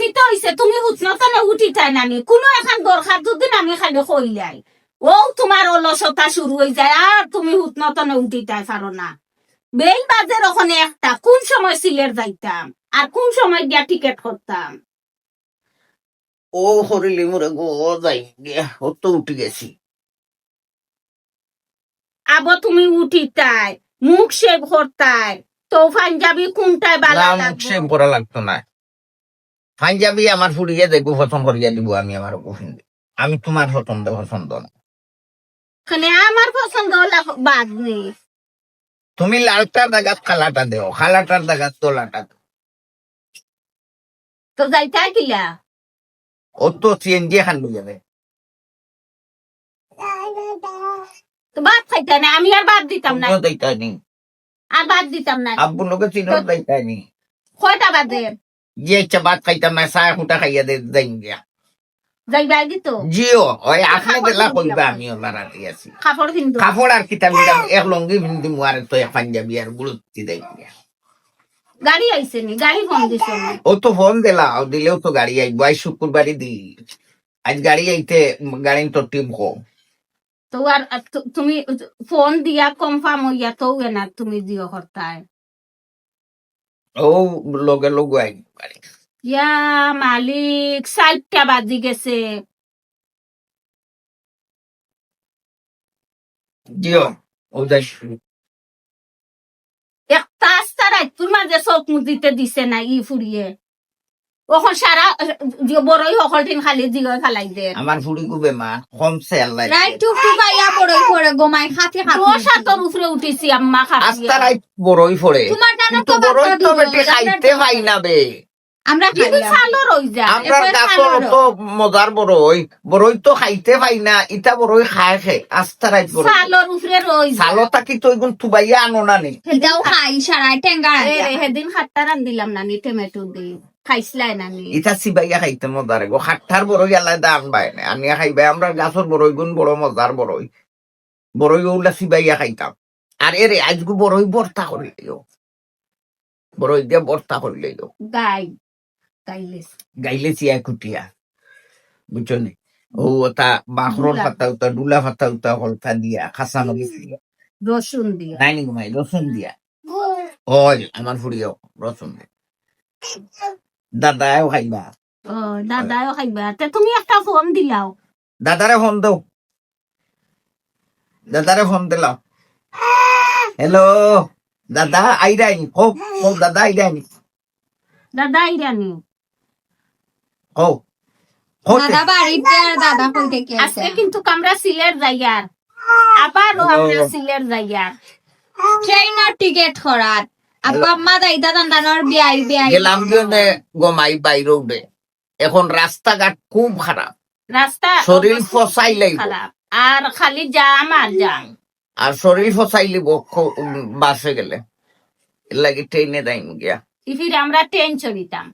ফিতে হইছে তুমি হুতনতনে উঠি তাই নানি কোনো এখন দরকার যদি আমি খালি কইলাই ও তোমার অলসতা শুরু হয়ে যায় আর তুমি হুতনতনে উঠি তাই পারো না। বেল বাজের ওখানে একটা কোন সময় সিলের যাইতাম? আর কোন সময় টিকেট করতাম ও হরিলি মোরে গো যাই গিয়া ও তো উঠে গেছি। আবো তুমি উঠি তাই মুখ সেভ করতাই তো পাঞ্জাবি কোনটায় বালা না মুখ লাগবে সেম করা লাগতো না পাঞ্জাবি আমার ফুরিয়ে দেখব পছন্দ করিয়া দিব আমি আমার পছন্দ আমি তোমার পছন্দ পছন্দ না। আমার পছন্দ বাদ নেই তুমি লালটার দাগাত খালাটা দেও খালাটার দাগাত তোলাটা। তো যাইতা কিলা ও তো সিএনজি খান যাবে তো বাদ খাইতা না আমি আর বাদ দিতাম না দেইতা নি আর বাদ দিতাম না আব্বু লোকে চিনো দেইতা নি কয়টা বাদে যে ইচ্ছা ভাত খাইতাম না চাহ খুঁটা খাইয়া দে গিয়া যাইবা দিত জিও ওই আপনি বেলা কইবা আমি আছি কাপড় কিন্তু কাপড় আর কিতাব এক লঙ্গি ভিন্দি মুয়ার তো এক পাঞ্জাবি আর দেই গাড়ি আইছে নি গাড়ি ফোন দিছ ও তো ফোন দিলা ও দিলেও তো গাড়ি আইব আজ শুক্রবারই দি আজ গাড়ি আইতে গাড়ি তো টিম কো তো আর আর তুমি ফোন দিয়া কনফার্ম হইয়া তো না তুমি দিও হরতায় ও লগে লগে আই ইয়া মালিক সাইটটা বাজি গেছে। দিও ও যাই একটা আস্তা রাইতুর মাঝে চোখ মুদিতে দিছে না ই ফুরিয়ে। ওখন সারা বড়ই সকল দিন খালি জিগয় খালাই দে আমার ফুড়ি কু বেমার কমছে আল্লাহ রাইট টুক টুকাইয়া পড়ই পড়ে গোমাই খাতে খাতে দশ হাতর উপরে উঠেছি আম্মা আস্তা খাটিয়ে রাইত বড়ই পড়ে তোমার টানা তো বড়ই তো বেটে খাইতে পাই না বে। আমরা কিন্তু খাইলাম সালো রই যায় আমরা এবার গাছর খালো তো মজার বড়ই বড়ই তো খাইতে পাই না ইটা বড়ই খায় খে আস্তা রাইত বড়ই সালোর উপরে রই সালো তাকি তো এগুন তুবাইয়া আনো না নি। খাই সারাই টেঙ্গা সেদিন সাতটা রান্ধিলাম নানি টমেটো দি। খাইছিলাই নানি ইটা সিবাইয়া খাইতে মজার গো খাট্টার বড়ই আল্লাহ দান বাই না আনিয়া খাইবাই। আমরা গাছর বড়ই গুণ বড় মজার বড়ই বড়ই ওগুলা সিবাইয়া খাইতাম। আর এরে আজগু বড়ই বর্তা করিলেও বড়ই দিয়ে বর্তা করিলেও গাই। গাইলে গাইলে চিয়া কুটিয়া। বুঝছ নি? ও ওটা বাখরর পাতা উতা ডুলা পাতা উতা হলতা দিয়া খাসা মরিচ দিয়া। রসুন দিয়া। নাই নি ঘুমাই রসুন দিয়া। ওই আমার ফুড়িও রসুন দিয়া। দাদাও খাইবা। ও দাদাও খাইবা। তে তুমি একটা ফোন দিলাও। দাদারে ফোন দাও। দাদারে ফোন দিলাম হ্যালো দাদা আইরাইনি কো কো দাদা দাদা ইরানি কো কো দাদা বাড়িতে দাদা কই থেকে আছে। আজকে কিন্তু আমরা সিলেট যাইয়ার আবারও আমরা সিলেট যাইয়ার ট্রেনের টিকেট আম্মা দাইদা দান্দানোর বিয়াই বিয়াই গেলাম জন্য গমাই বাইরে উঠে এখন রাস্তাঘাট খুব খারাপ। রাস্তা শরীর ফসাই খারাপ। আর খালি জাম আর জাম আর শরীর ফসাই লিব বাসে গেলে। লাগে ট্রেনে যাইম গিয়া। আমরা ট্রেন চড়িতাম।